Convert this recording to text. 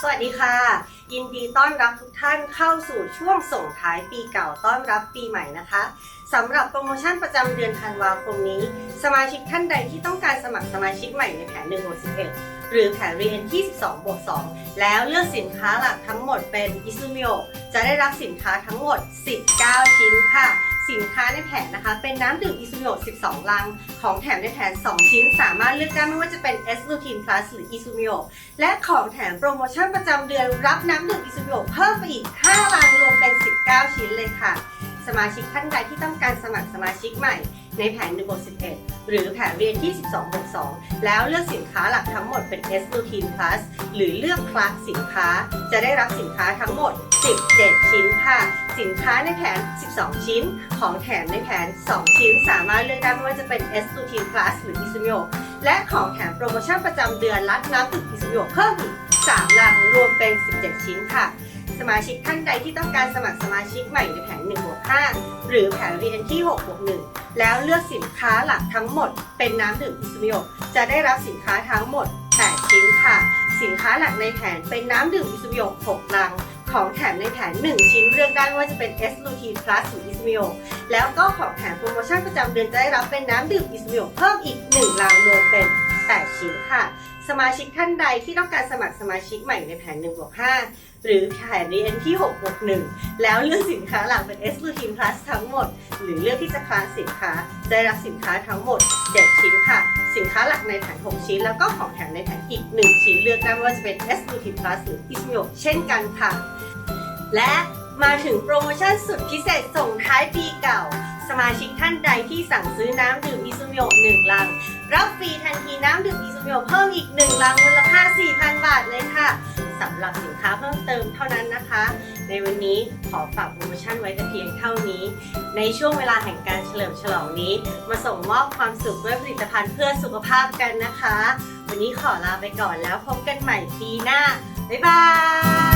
สวัสดีค่ะ ยินดีต้อนรับทุกท่านเข้าสู่ช่วงส่งท้ายปีเก่าต้อนรับปีใหม่นะคะสำหรับโปรโมชั่นประจำเดือนธันวาคมนี้ สมาชิกท่านใดที่ต้องการสมัครสมาชิกใหม่ในแผน1บวก11หรือแผนเรียนที่ 12บวก2แล้วเลือกสินค้าหลักทั้งหมดเป็นอิซูมิโอจะได้รับสินค้าทั้งหมด 19 ชิ้นค่ะ สินค้าในแผนนะคะ เป็นน้ำดื่มอิซูมิโอ12 ลัง ของแถมในแถม 2 ชิ้น สามารถเลือกได้ไม่ว่าจะเป็น S l u t i n Plus หรืออิซูมิโอและของแถมโปรโมชั่นประจำเดือนรับน้ำดื่มอิซูมิโอเพิ่มไปอีก 5 ลังรวมเป็น 10 สมาชิกท่านใดที่ต้องการสมัครสมาชิกใหม่ ในแผน1บท11หรือแผนเรียนที่ 1262 แล้วเลือกสินค้าหลักทั้งหมดเป็น S Routine Plus หรือเลือกคลาสสินค้า จะได้รับสินค้าทั้งหมด 17 ชิ้นค่ะ สินค้าในแผน 12 ชิ้น ของแถมในแผน 2 ชิ้น สามารถเลือกได้ไม่ว่าจะเป็น S Routine Plus หรือ Isumio และของแถมโปรโมชั่นประจำเดือนรับน้ำดื่ม Isumio เพิ่มอีก3ลังรวมเป็น 17 ชิ้นค่ะ สมาชิกท่านใดที่ต้องการสมัครสมาชิกใหม่ในแผน1บวก5หรือแผนเรียนที่6บวก1แล้วเลือกสินค้าหลักทั้งหมด เป็นน้ำดื่มอิสมิโอจะได้รับสินค้าทั้งหมด 8 ชิ้นค่ะ สินค้าหลักในแผนเป็นน้ำดื่มอิสมิโอ6ลัง ของแถมในแผน 1 ชิ้นเลือกได้ว่าจะเป็น S l u t i n Plus หรืออิสมิโอแล้วก็ของแถมโปรโมชั่นประจำเดือนจะได้รับเป็นน้ำดื่มอิสมิโอเพิ่มอีก 1 ลังรวมเป็น ชิ้นค่ะ สมาชิกท่านใดที่ต้องการสมัครสมาชิกใหม่ในแผน1บวก5หรือแผนเรียนที่6บวก1แล้วเลือกสินค้าหลักเป็น S l u t i n Plus ทั้งหมด หรือเลือกที่จะคลาสสินค้าได้รับสินค้าทั้งหมด7ชิ้นค่ะ สินค้าหลักในแผน6ชิ้น แล้วก็ของแถมในแผนอีก 1 ชิ้นเลือกได้ว่าจะเป็น S l u t i n Plus หรือ Ismio เช่นกันค่ะ และมาถึงโปรโมชั่นสุดพิเศษส่งท้ายปีเก่า สมาชิกท่านใดที่สั่งซื้อน้ำดื่มอิซูมิโอ1ลัง รับฟรีทันทีน้ำดื่ม มิโอเพิ่มอีก1ลังมูลค่า 4,000 บาทเลยค่ะสำหรับสินค้าเพิ่มเติมเท่านั้นนะคะ ในวันนี้ขอฝากโปรโมชั่นไว้แต่เพียงเท่านี้ ในช่วงเวลาแห่งการเฉลิมฉลองนี้ มาส่งมอบความสุขด้วยผลิตภัณฑ์เพื่อสุขภาพกันนะคะ วันนี้ขอลาไปก่อนแล้วพบกันใหม่ปีหน้า บ๊ายบาย